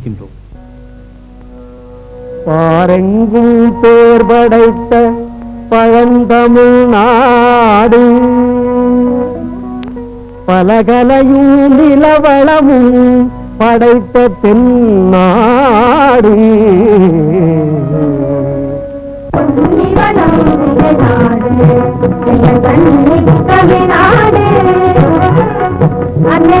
இருக்கின்றோம் பாரெங்கும் பேர் படைத்த பழந்தமிழ் நாடு. பலகலையும் நிலவளமும் படைத்த தென்னாடு. அன்னை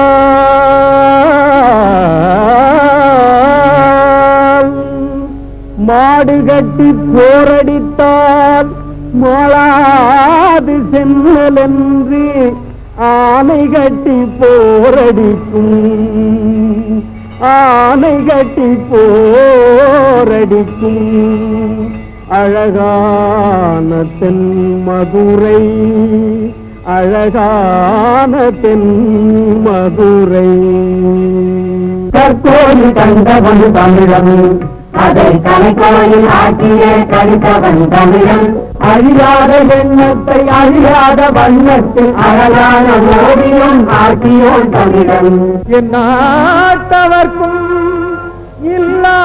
மாடு கட்டி போரடித்தால் மாளாது சென்னலென்று ஆனை கட்டி போரடிக்கும். ஆனை கட்டி போரடிக்கும். அழகான தென் மதுரை அழகான தென் மதுரை. தற்போது கண்டவன் தமிழன் அதை தலைக்கோயில் ஆக்கிய கழித்தவன் தமிழன். அறியாத எண்ணத்தை அறியாத வண்ணத்தில் அழகான ஓவியம் ஆக்கியோன் தமிழன். என் நாட்டவர்க்கும் இல்லா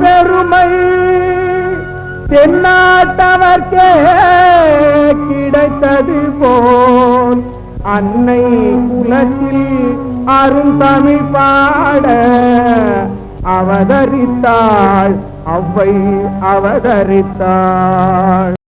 பெருமை. தென்னாட்டவர்க்கே கிடைத்தது போல். அன்னை குலத்தில் அருந்தமிழ் பாட அவதரித்தாள். அவ்வை அவதரித்தாள்.